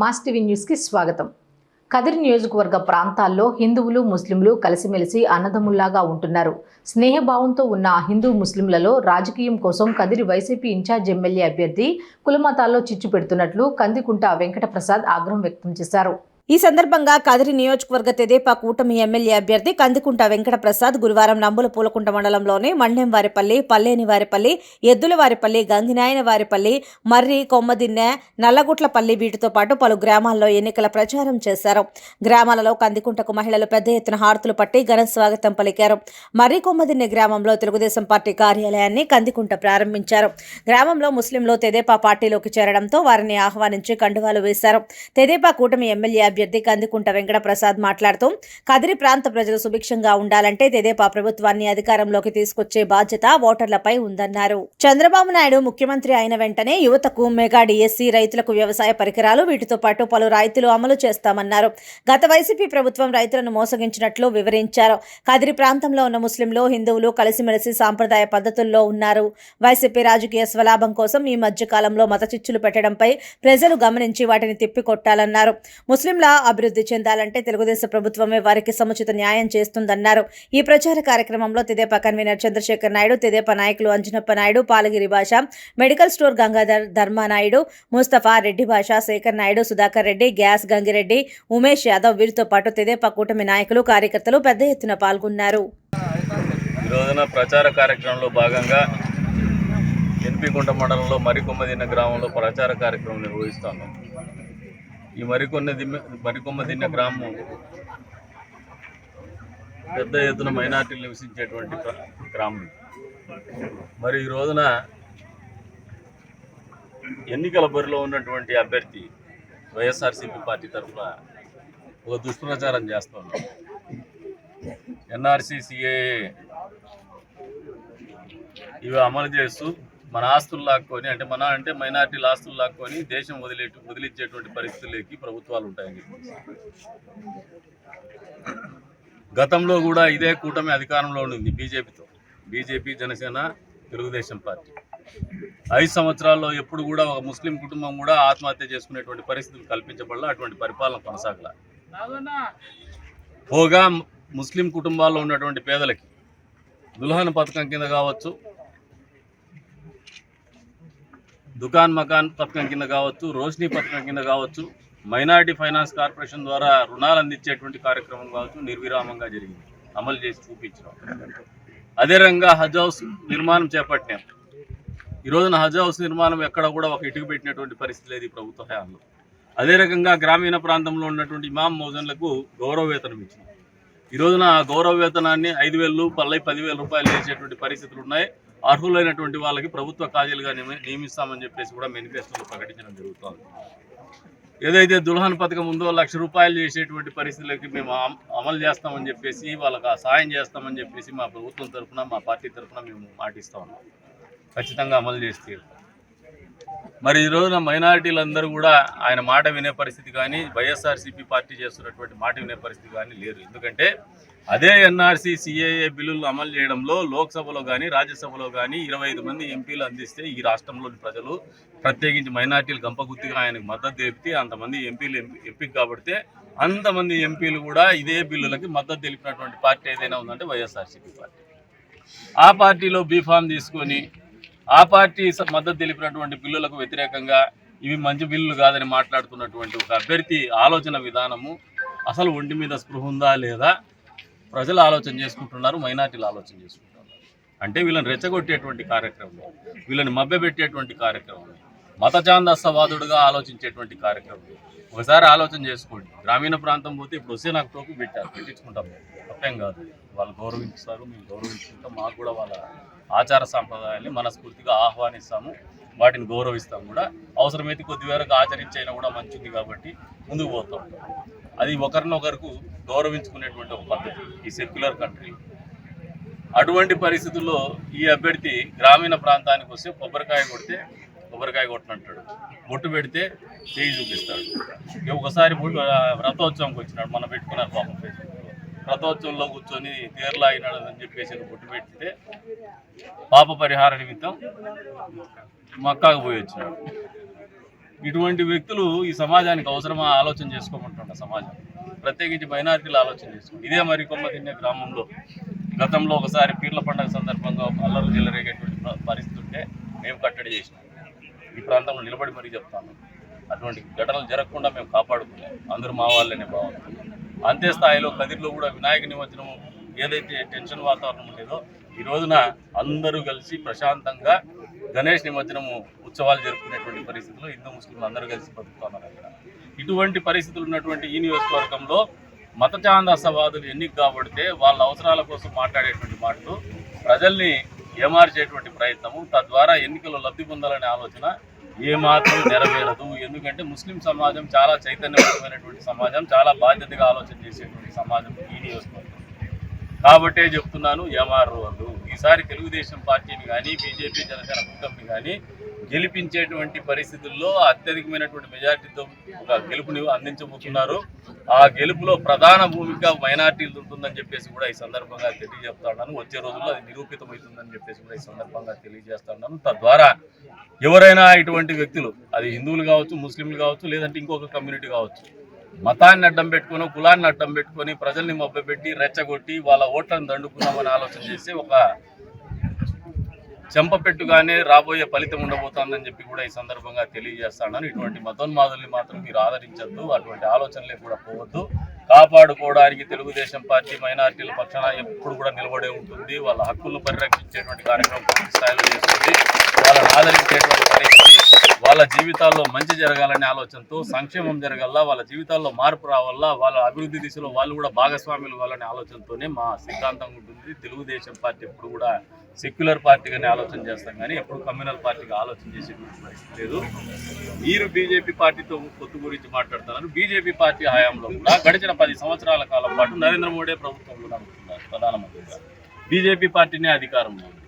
Mass TV న్యూస్కి స్వాగతం. కదిరి నియోజకవర్గ ప్రాంతాల్లో హిందువులు ముస్లింలు కలిసిమెలిసి అన్నదమ్ముల్లాగా ఉంటున్నారు. స్నేహభావంతో ఉన్న హిందూ ముస్లింలలో రాజకీయం కోసం కదిరి వైసీపీ ఇన్ఛార్జ్ ఎమ్మెల్యే అభ్యర్థి కులమతాల్లో చిచ్చు పెడుతున్నట్లు కందికుంట వెంకటప్రసాద్ ఆగ్రహం వ్యక్తం చేశారు. ఈ సందర్భంగా కదిరి నియోజకవర్గ తెదేపా కూటమి ఎమ్మెల్యే అభ్యర్థి కందికుంట వెంకటప్రసాద్ గురువారం నంబుల పూలకుంట మండలంలోని మండెంవారిపల్లి పల్లేనివారిపల్లి ఎద్దులవారిపల్లి గంగినాయనవారిపల్లి మర్రి కొమ్మదిన్నె నల్లగుట్లపల్లి వీటితో పాటు పలు గ్రామాల్లో ఎన్నికల ప్రచారం చేశారు. గ్రామాలలో కందికుంటకు మహిళలు పెద్ద ఎత్తున హారతులు పట్టి ఘన స్వాగతం పలికారు. మర్రి కొమ్మదిన్నె గ్రామంలో తెలుగుదేశం పార్టీ కార్యాలయాన్ని కందికుంట ప్రారంభించారు. గ్రామంలో ముస్లింలు తెదేపా పార్టీలోకి చేరడంతో వారిని ఆహ్వానించి కండువాలు వేశారు. తెదేపా కూటమి ఎమ్మెల్యే అభ్యర్థి వెంకట వెంకటప్రసాద్ మాట్లాడుతూ కదిరి ప్రాంత ప్రజలు సుభిక్షంగా ఉండాలంటే తెదేపా ప్రభుత్వాన్ని అధికారంలోకి తీసుకొచ్చే బాధ్యత ఓటర్లపై ఉందన్నారు. చంద్రబాబు నాయుడు ముఖ్యమంత్రి అయిన వెంటనే యువతకు మెగా డిఎస్సీ రైతులకు వ్యవసాయ పరికరాలు వీటితో పాటు పలు రాయితీలు అమలు చేస్తామన్నారు. గత వైసీపీ ప్రభుత్వం రైతులను మోసగించినట్లు వివరించారు. కదిరి ప్రాంతంలో ఉన్న ముస్లింలు హిందువులు కలిసిమెలిసి సాంప్రదాయ పద్ధతుల్లో ఉన్నారు. వైసీపీ రాజకీయ స్వలాభం కోసం ఈ మధ్య కాలంలో మత చిచ్చులు పెట్టడంపై ప్రజలు గమనించి వాటిని తిప్పికొట్టాలన్నారు. ముస్లింలు అభివృద్ధి చెందాలంటే తెలుగుదేశం ప్రభుత్వమే వారికి సముచిత న్యాయం చేస్తుందన్నారు. ఈ ప్రచార కార్యక్రమంలో తెదేపా కన్వీనర్ చంద్రశేఖర్ నాయుడు తెదేపా నాయకులు Anjanappa Naidu Palagiri Basha medical store Gangadhar Dharmanaidu Mustafa Reddy Basha Sekhar Naidu Sudhakar Reddy gas Gangireddy Umesh Yadav వీరితో పాటు తెదేపా కూటమి నాయకులు కార్యకర్తలు పెద్ద ఎత్తున పాల్గొన్నారు. రోజున ప్రచార కార్యక్రమంలో భాగంగా మండలంలో మరికొమ్మదిన్న గ్రామంలో ప్రచార కార్యక్రమం నిర్వహిస్తున్నాం ఈ మరికొన్ని దిమ్మ మరికొమ్మదిన్న గ్రామం పెద్ద ఎత్తున మైనార్టీలు నివసించేటువంటి గ్రామం. మరి ఈ రోజున ఎన్నికల బరిలో ఉన్నటువంటి అభ్యర్థి వైఎస్ఆర్సీపీ పార్టీ తరఫున ఒక దుష్ప్రచారం చేస్తున్నాం ఎన్ఆర్సీ సిఏఏ ఇవి అమలు చేస్తూ మన ఆస్తులు లాక్కొని అంటే మన అంటే మైనార్టీల ఆస్తులు లాక్కొని దేశం వదిలే వదిలించేటువంటి పరిస్థితులకి ప్రభుత్వాలు ఉంటాయని చెప్పేసి గతంలో కూడా ఇదే కూటమి అధికారంలో ఉండింది బీజేపీతో. BJP Janasena Telugu Desam party. ఐదు సంవత్సరాల్లో ఎప్పుడు కూడా ఒక ముస్లిం కుటుంబం కూడా ఆత్మహత్య చేసుకునేటువంటి పరిస్థితులు కల్పించబడాల అటువంటి పరిపాలన కొనసాగల. పోగా ముస్లిం కుటుంబాల్లో ఉన్నటువంటి పేదలకి దుల్హన్ పథకం కింద కావచ్చు దుకాన్ మకాన్ పథకం కింద కావచ్చు రోషినీ పథకం కింద కావచ్చు మైనారిటీ ఫైనాన్స్ కార్పొరేషన్ ద్వారా రుణాలు అందించేటువంటి కార్యక్రమం కావచ్చు నిర్విరామంగా జరిగింది. అమలు చేసి చూపించడం అదే రంగా హజ్ హౌస్ నిర్మాణం చేపట్టాం ఈ రోజున హజ్ హౌస్ నిర్మాణం ఎక్కడ కూడా ఒక ఇటుకు పెట్టినటువంటి పరిస్థితి లేదు ఈ ప్రభుత్వ హయాంలో. అదే రకంగా గ్రామీణ ప్రాంతంలో ఉన్నటువంటి ఇమాం మోజన్లకు గౌరవ వేతనం ఇచ్చింది ఈ రోజున ఆ గౌరవ వేతనాన్ని ఐదు వేలు పల్లై పదివేల రూపాయలు చేసేటువంటి పరిస్థితులు ఉన్నాయి. అర్హులైనటువంటి వాళ్ళకి ప్రభుత్వ ఖాళీలుగా నియమిస్తామని చెప్పేసి కూడా మేనిఫెస్టోలో ప్రకటించడం జరుగుతుంది. ఏదైతే దుల్హన్ పథకం ఉందో లక్ష రూపాయలు చేసేటువంటి పరిస్థితులకి మేము అమలు చేస్తామని చెప్పేసి వాళ్ళకి సాయం చేస్తామని చెప్పేసి మా ప్రభుత్వం తరఫున మా పార్టీ తరఫున మేము మాటిస్తా ఉన్నాం. ఖచ్చితంగా అమలు చేస్తే మరి ఈ రోజున మైనారిటీలందరూ కూడా ఆయన మాట వినే పరిస్థితి కానీ వైఎస్ఆర్సీపీ పార్టీ చేస్తున్నటువంటి మాట వినే పరిస్థితి కానీ లేరు. ఎందుకంటే అదే ఎన్ఆర్సీ సిఏఏ బిల్లులు అమలు చేయడంలో లోక్సభలో కానీ రాజ్యసభలో కానీ ఇరవై ఐదు మంది ఎంపీలు అందిస్తే ఈ రాష్ట్రంలోని ప్రజలు ప్రత్యేకించి మైనార్టీలు గంపగుత్తిగా ఆయనకు మద్దతు తెలిపితే అంతమంది ఎంపీలు ఎంపీ ఎంపిక కాబడితే అంతమంది ఎంపీలు కూడా ఇదే బిల్లులకి మద్దతు తెలిపినటువంటి పార్టీ ఏదైనా ఉందంటే వైఎస్ఆర్సీపీ పార్టీ. ఆ పార్టీలో బీఫామ్ తీసుకొని ఆ పార్టీ మద్దతు తెలిపినటువంటి బిల్లులకు వ్యతిరేకంగా ఇవి మంచి బిల్లులు కాదని మాట్లాడుతున్నటువంటి ఒక అభ్యర్థి ఆలోచన విధానము అసలు ఒంటి మీద స్పృహ ఉందా లేదా? ప్రజలు ఆలోచన చేసుకుంటున్నారు మైనార్టీలు ఆలోచన చేసుకుంటున్నారు. అంటే వీళ్ళని రెచ్చగొట్టేటువంటి కార్యక్రమం వీళ్ళని మభ్యపెట్టేటువంటి కార్యక్రమం మత చాందస్తవాదుడుగా ఆలోచించేటువంటి కార్యక్రమం ఒకసారి ఆలోచన చేసుకోండి. గ్రామీణ ప్రాంతం పోతే ఇప్పుడు వస్తే నాకు టోపీ పెట్టారు పెట్టించుకుంటాం తప్పేం కాదు. వాళ్ళు గౌరవిస్తారు మేము గౌరవించుకుంటాం. మాకు కూడా వాళ్ళ ఆచార సాంప్రదాయాన్ని మనస్ఫూర్తిగా ఆహ్వానిస్తాము. వాటిని గౌరవిస్తాం కూడా. అవసరమైతే కొద్ది వరకు ఆచరించైనా కూడా మంచిది కాబట్టి ముందుకు పోతాం. అది ఒకరినొకరుకు గౌరవించుకునేటువంటి ఒక పద్ధతి ఈ సెక్యులర్ కంట్రీ అటువంటి పరిస్థితుల్లో ఈ అభ్యర్థి గ్రామీణ ప్రాంతానికి వస్తే కొబ్బరికాయ కొడితే కొబ్బరికాయ కొట్టినట్టాడు బొట్టు పెడితే చేయి చూపిస్తాడు. ఒకసారి రథోత్సవంకి వచ్చినాడు మనం పెట్టుకున్నారు పాపం ఫేస్బుక్లో రథోత్సవంలో కూర్చొని తేర్లాగినాడు అని చెప్పేసి బొట్టు పెడితే పాప పరిహార నిమిత్తం మక్కాకు పోయి వచ్చినాడు. ఇటువంటి వ్యక్తులు ఈ సమాజానికి అవసరమా ఆలోచన చేసుకోమంటుంట సమాజం. ప్రత్యేకించి మైనారిటీలు ఆలోచన చేసుకోండి ఇదే మరి కొమ్మ తిన్నే గ్రామంలో గతంలో ఒకసారి పీర్ల పండుగ సందర్భంగా ఒక అల్లర్లు చెల్లరేగేటువంటి ప- పరిస్థితి ఉంటే మేము కట్టడి చేసినాం. ఈ ప్రాంతంలో నిలబడి మరీ చెప్తాను. అటువంటి ఘటనలు జరగకుండా మేము కాపాడుకున్నాం అందరూ మా వాళ్ళనే భావం అంతే స్థాయిలో కదిరిలో కూడా వినాయక నిమజ్జనం ఏదైతే టెన్షన్ వాతావరణం ఉండేదో ఈ రోజున అందరూ కలిసి ప్రశాంతంగా గణేష్ నిమజ్జనము ఉత్సవాలు జరుపుకునేటువంటి పరిస్థితుల్లో హిందూ ముస్లింలు అందరూ కలిసి బతుకుతున్నారు అక్కడ. ఇటువంటి పరిస్థితులు ఉన్నటువంటి ఈ నియోజకవర్గంలో మత చాందాసవాదులు ఎన్నిక కాబడితే వాళ్ళ అవసరాల కోసం మాట్లాడేటువంటి మాటలు ప్రజల్ని ఏమార్చేటువంటి ప్రయత్నము తద్వారా ఎన్నికల్లో లబ్ధి పొందాలనే ఆలోచన ఏమాత్రం నెరవేరదు. ఎందుకంటే ముస్లిం సమాజం చాలా చైతన్యవంతమైనటువంటి సమాజం చాలా బాధ్యతగా ఆలోచన చేసేటువంటి సమాజం ఈ నియోజకవర్గం కాబట్టే చెప్తున్నాను ఏమారు వాళ్ళు. ఈసారి తెలుగుదేశం పార్టీని కానీ బీజేపీ జనసేన కూటమిని కానీ గెలిపించేటువంటి పరిస్థితుల్లో అత్యధికమైనటువంటి మెజార్టీతో ఒక గెలుపుని అందించబోతున్నారు. ఆ గెలుపులో ప్రధాన భూమిక మైనార్టీలు ఉంటుందని చెప్పేసి కూడా ఈ సందర్భంగా తెలియజేస్తున్నాను వచ్చే రోజుల్లో అది నిరూపితమవుతుందని చెప్పేసి కూడా ఈ సందర్భంగా తెలియజేస్తున్నాను తద్వారా ఎవరైనా ఇటువంటి వ్యక్తులు అది హిందువులు కావచ్చు ముస్లింలు కావచ్చు లేదంటే ఇంకొక కమ్యూనిటీ కావచ్చు మతాన్ని అడ్డం పెట్టుకొని కులాన్ని అడ్డం పెట్టుకొని ప్రజల్ని మభ్యపెట్టి రెచ్చగొట్టి వాళ్ళ ఓట్లను దండుకున్నామని ఆలోచన చేసి ఒక చెంపపెట్టుగానే రాబోయే ఫలితం ఉండబోతోందని చెప్పి కూడా ఈ సందర్భంగా తెలియజేస్తాను ఇటువంటి మతోన్మాదుల్ని మాత్రం మీరు ఆదరించద్దు అటువంటి ఆలోచనలే కూడా పోవద్దు. కాపాడుకోవడానికి తెలుగుదేశం పార్టీ మైనార్టీల పక్షాన ఎప్పుడు కూడా నిలబడే ఉంటుంది. వాళ్ళ హక్కులను పరిరక్షించేటువంటి కార్యక్రమం పూర్తి స్థాయిలో చేస్తుంది. వాళ్ళని ఆదరించేటువంటి పరిస్థితి వాళ్ళ జీవితాల్లో మంచి జరగాలనే ఆలోచనతో సంక్షేమం జరగాల వాళ్ళ జీవితాల్లో మార్పు రావాలా వాళ్ళ అభివృద్ధి దిశలో వాళ్ళు కూడా భాగస్వాములు కావాలనే ఆలోచనతోనే మా సిద్ధాంతం ఉంటుంది. తెలుగుదేశం పార్టీ ఎప్పుడు కూడా సెక్యులర్ పార్టీగానే ఆలోచన చేస్తాం కానీ ఎప్పుడు కమ్యూనల్ పార్టీగా ఆలోచన చేసేటువంటి పరిస్థితి లేదు. మీరు బీజేపీ పార్టీతో పొత్తు గురించి మాట్లాడుతున్నారు బీజేపీ పార్టీ హయాంలో కూడా గడిచిన పది సంవత్సరాల కాలం పాటు నరేంద్ర మోడీ ప్రభుత్వంలో నడుపుతున్నారు ప్రధానమంత్రిగా. బీజేపీ పార్టీనే అధికారంలో ఉంది.